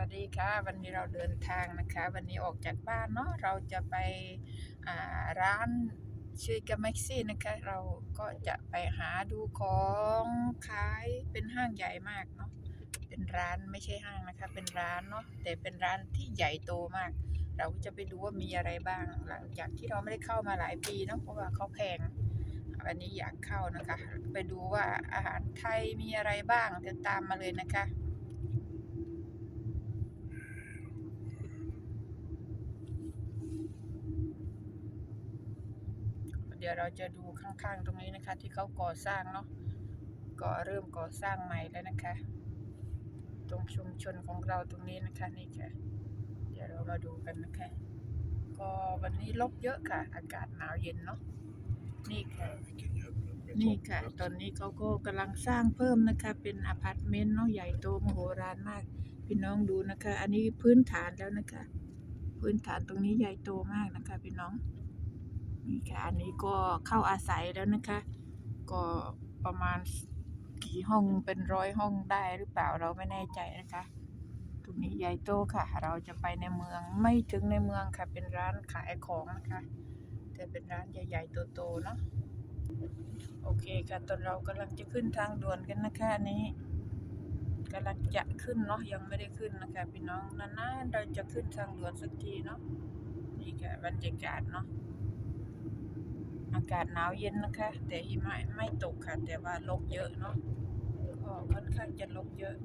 วัสดีค่ะ วันนี้เราเดินทางนะคะ วันนี้ออกจากบ้านเนาะเราจะไปร้านชื่อกาแม็กซี่นะคะ เราก็จะไปหาดูของขายเป็นห้างใหญ่มากเนาะเป็นร้านไม่ใช่ห้างนะคะ เป็นร้านเนาะแต่เป็นร้านที่ใหญ่โตมาก เราก็จะไปดูว่ามีอะไรบ้างหลังจากที่เราไม่ได้เข้ามาหลายปีเนาะเพราะว่าเขาแพงวันนี้อยากเข้านะคะ ไปดูว่าอาหารไทยมีอะไรบ้างเดี๋ยวตามมาเลยนะคะ ดี๋ยวเราจะดูข้างๆตรงนี้นะคะ ที่เขาก่อสร้างเนาะก็เริ่มก่อสร้างใหม่แล้วนะคะ ตรงชุมชนของเราตรงนี้นะคะนี่ค่ะ เดี๋ยวเรามาดูกันนะคะ ก็วันนี้ลบเยอะค่ะ อากาศหนาวเย็นเนาะนี่ค่ะนี่ค่ะ ตอนนี้เขาก็กำลังสร้างเพิ่มนะคะ เป็นอพาร์ตเมนต์เนาะใหญ่โตมโหฬารมาก พี่น้องดูนะคะ อันนี้พื้นฐานแล้วนะคะ พื้นฐานตรงนี้ใหญ่โตมากนะคะ พี่น้อง นี่ค่ะอันนี้ก็เข้าอาศัยแล้วนะคะ ก็ประมาณกี่ห้องเป็นร้อยห้องได้หรือเปล่าเราไม่แน่ใจนะคะตรงนี้ใหญ่โตค่ะ เราจะไปในเมืองไม่ถึงในเมืองค่ะ เป็นร้านขายของนะคะแต่เป็นร้านใหญ่ๆโตๆเนาะโอเคค่ะตอนเรากำลังจะขึ้นทางด่วนกันนะคะอันนี้กำลังจะขึ้นเนาะยังไม่ได้ขึ้นนะคะพี่น้องนานๆเราจะขึ้นทางด่วนสักทีเนาะนี่ค่ะบรรยากาศเนาะ อากาศหนาวเย็นนะคะ แต่หิมะไม่ตกค่ะ แต่ว่าลมเยอะเนาะก็ค่อนข้างจะลมเยอะ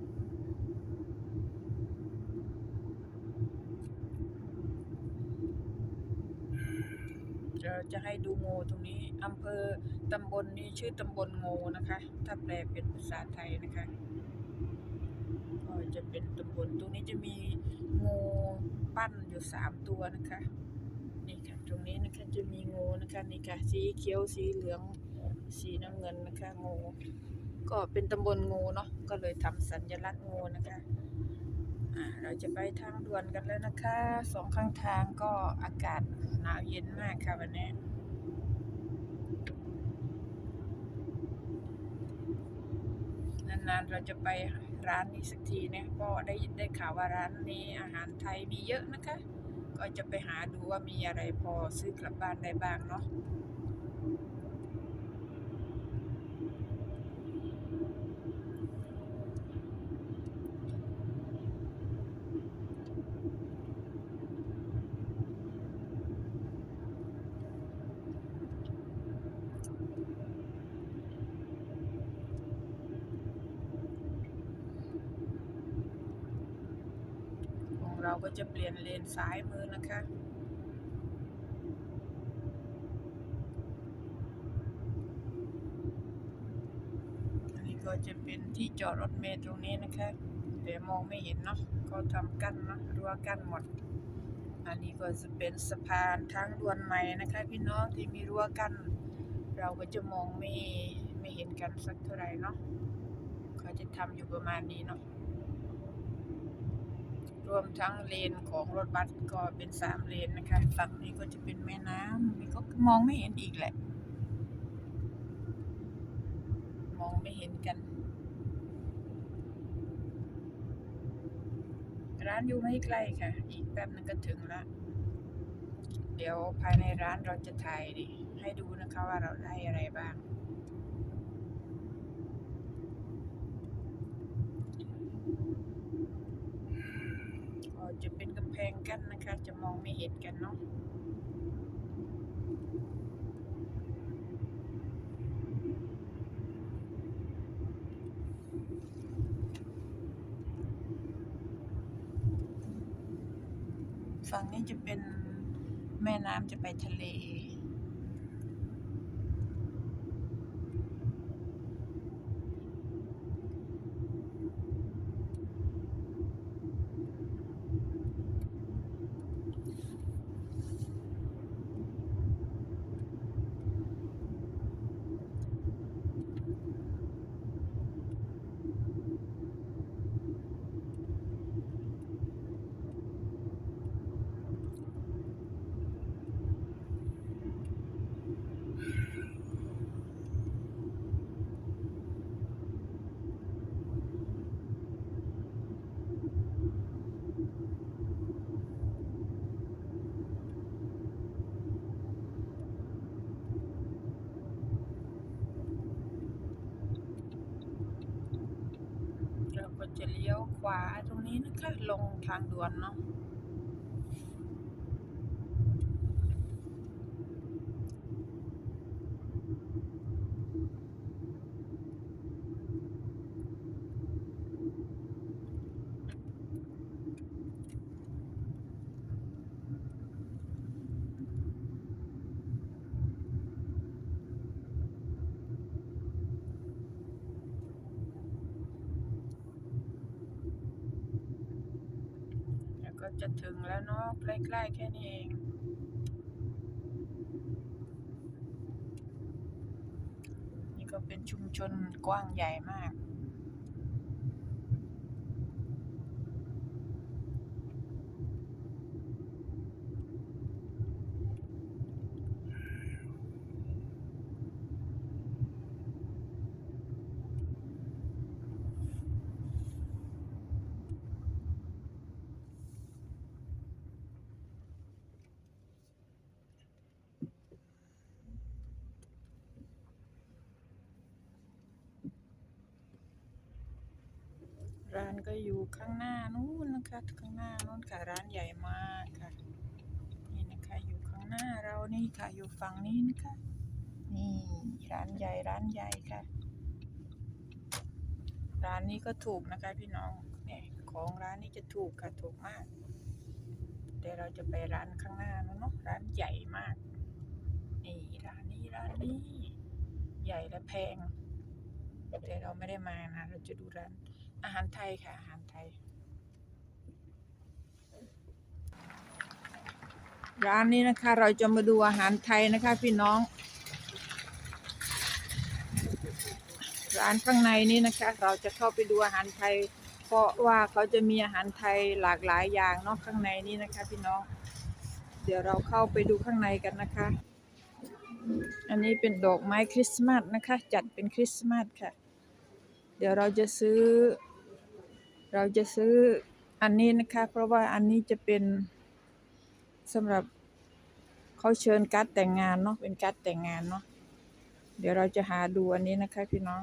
เราจะให้ดูงูตรงนี้อำเภอตำบลนี้ชื่อตำบลงูนะคะ ถ้าแปลเป็นภาษาไทยนะคะ ก็จะเป็นตำบลตรงนี้จะมีงูปั้นอยู่สามตัวนะคะ ตรงนี้นะคะจะมีงูนะคะนี่ค่ะสีเขียวสีเหลืองสีน้ำเงินนะคะงูก็เป็นตำบลงูเนาะก็เลยทำสัญลักษณ์งูนะคะเราจะไปทางด่วนกันแล้วนะคะสองข้างทางก็อากาศหนาวเย็นมากค่ะวันนี้นานๆเราจะไปร้านนี้สักทีเนี่ยก็ได้ยินได้ข่าวว่าร้านนี้อาหารไทยมีเยอะนะคะ ก็จะไปหาดูว่ามีอะไรพอซื้อกลับบ้านได้บ้างเนาะ เราก็จะเปลี่ยนเลนซ้ายมือนะคะ อันนี้ก็จะเป็นที่จอดรถเมล์ตรงนี้นะคะ แต่มองไม่เห็นเนาะ ก็ทำกั้นเนาะรั้วกั้นหมด อันนี้ก็จะเป็นสะพานทางด่วนใหม่นะคะ พี่น้องที่มีรั้วกั้น เราก็จะมองไม่ไม่เห็นกันสักเท่าไหร่เนาะเขาจะทำอยู่ประมาณนี้เนาะ รวมทั้งเลนของรถบัสก็เป็นสามเลนนะคะ ฝั่งนี้ก็จะเป็นแม่น้ำนี่ก็มองไม่เห็นอีกแหละ มองไม่เห็นกัน ร้านอยู่ไม่ไกลค่ะ อีกแป๊บนึงก็ถึงละเดี๋ยวภายในร้านเราจะถ่ายดิให้ดูนะคะว่าเราได้อะไรบ้าง ก็จะเป็น กันนะคะ จะมองไม่เห็นกันเนาะฝั่งนี้จะเป็นแม่น้ำจะไปทะเล จะเลี้ยวขวาตรงนี้นะคะ ลงทางด่วนเนาะ จะถึงแล้วเนาะใกล้ๆแค่นี้เองนี่ก็เป็นชุมชนกว้างใหญ่มาก ร้านก็อยู่ข้างหน้านู้นนะคะ ข้างหน้านู้นค่ะร้านใหญ่มากค่ะ นี่นะคะอยู่ข้างหน้าเรานี่ค่ะอยู่ฝั่งนี้นะคะ นี่ร้านใหญ่ร้านใหญ่ค่ะ ร้านนี้ก็ถูกนะคะพี่น้องเนี่ยของร้านนี้จะถูกค่ะถูกมาก แต่เราจะไปร้านข้างหน้านู้นเนาะร้านใหญ่มากนี่ร้านนี้ร้านนี้ ใหญ่และแพง แต่เราไม่ได้มานะ เราจะดูร้าน อาหารไทยค่ะ อาหารไทย ร้านนี้นะคะ เราจะมาดูอาหารไทยนะคะ พี่น้อง ร้านข้างในนี้นะคะ เราจะเข้าไปดูอาหารไทย เพราะว่าเขาจะมีอาหารไทยหลากหลายอย่างเนาะข้างในนี้นะคะ พี่น้อง เดี๋ยวเราเข้าไปดูข้างในกันนะคะ อันนี้เป็นดอกไม้คริสต์มาสนะคะ จัดเป็นคริสต์มาสค่ะเดี๋ยวเราจะซื้อ เราจะซื้ออันนี้นะคะ เพราะว่าอันนี้จะเป็นสำหรับเขาเชิญการ์ดแต่งงานเนาะเป็นการ์ดแต่งงานเนาะเดี๋ยวเราจะหาดูอันนี้นะคะ พี่น้อง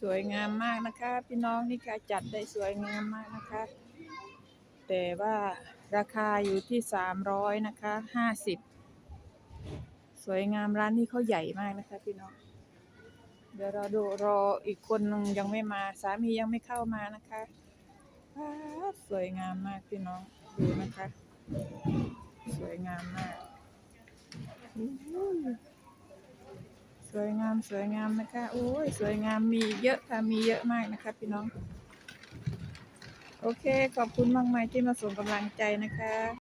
สวยงามมากนะคะ พี่น้องนี่ค่ะจัดได้สวยงามมากนะคะ แต่ว่าราคาอยู่ที่สามร้อยนะคะห้าสิบสวยงามร้านนี้เขาใหญ่มากนะคะ พี่น้อง เดี๋ยวเราดูรออีกคนนึงยังไม่มาสามียังไม่เข้ามานะคะสวยงามมากพี่น้องดูนะคะ สวยงามมาก สวยงามสวยงามนะคะโอ้ยสวยงามมีเยอะค่ะมีเยอะมากนะคะ พี่น้อง โอเค ขอบคุณมากมายที่มาส่งกำลังใจนะคะ